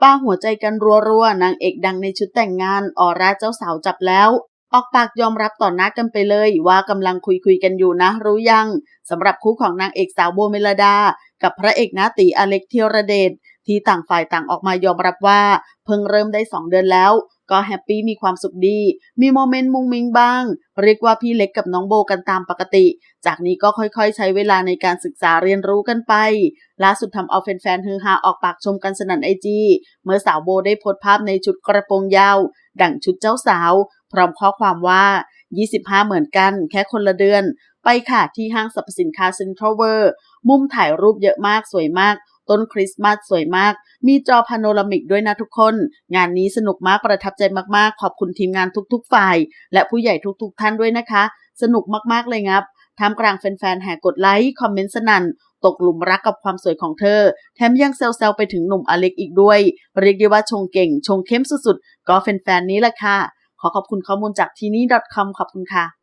ป้าหัวใจกันรัวๆ นางเอกดังในชุดแต่งงานออร่าเจ้าสาวจับแล้ว ออกปากยอมรับต่อหน้ากันไปเลยว่ากำลังคุยคุยๆกันอยู่นะ รู้ยังสำหรับคู่ของนางเอกสาวโบเมลดา กับพระเอกนาตีอเล็กเทียรเดช ที่ต่างฝ่ายต่างออกมายอมรับว่า เพิ่งเริ่มได้ 2 เดือนแล้ว ก็แฮปปี้มีความสุขดี มีโมเมนต์มุงมิงบ้าง เรียกว่าพี่เล็กกับน้องโบกันตามปกติ จากนี้ก็ค่อยๆ ใช้เวลาในการศึกษาเรียนรู้กันไป ล่าสุดทำเอาแฟนๆฮือฮาออกปากชมกันสนั่นไอจีเมื่อสาวโบได้โพสภาพในชุดกระโปรงยาว ดั่งชุดเจ้าสาว พร้อมข้อความว่า 25 เหมือนกันแค่คนละเดือน ไปค่ะที่ห้างสรรพสินค้าเซ็นทรัลเวิร์ มุมถ่ายรูปเยอะมากสวยมาก ต้นคริสต์มาสสวยมาก มีจอพาโนรามิกด้วยนะทุกคน งานนี้สนุกมากประทับใจมากๆ ขอบคุณทีมงานทุกๆ ฝ่าย และผู้ใหญ่ทุกๆ ท่านด้วยนะคะ สนุกมากๆเลยครับท่ามกลางแฟนๆแห่กดไลค์คอมเมนต์สนั่นตกหลุมรักกับความสวยของเธอ แถมยังแซวๆไปถึงหนุ่มอเล็กอีกด้วย เรียกได้ว่าชงเก่ง ชงเข้มสุดๆ ก็แฟนๆนี้แหละค่ะ ขอขอบคุณข้อมูลจากทีนี่ .com ขอบคุณค่ะ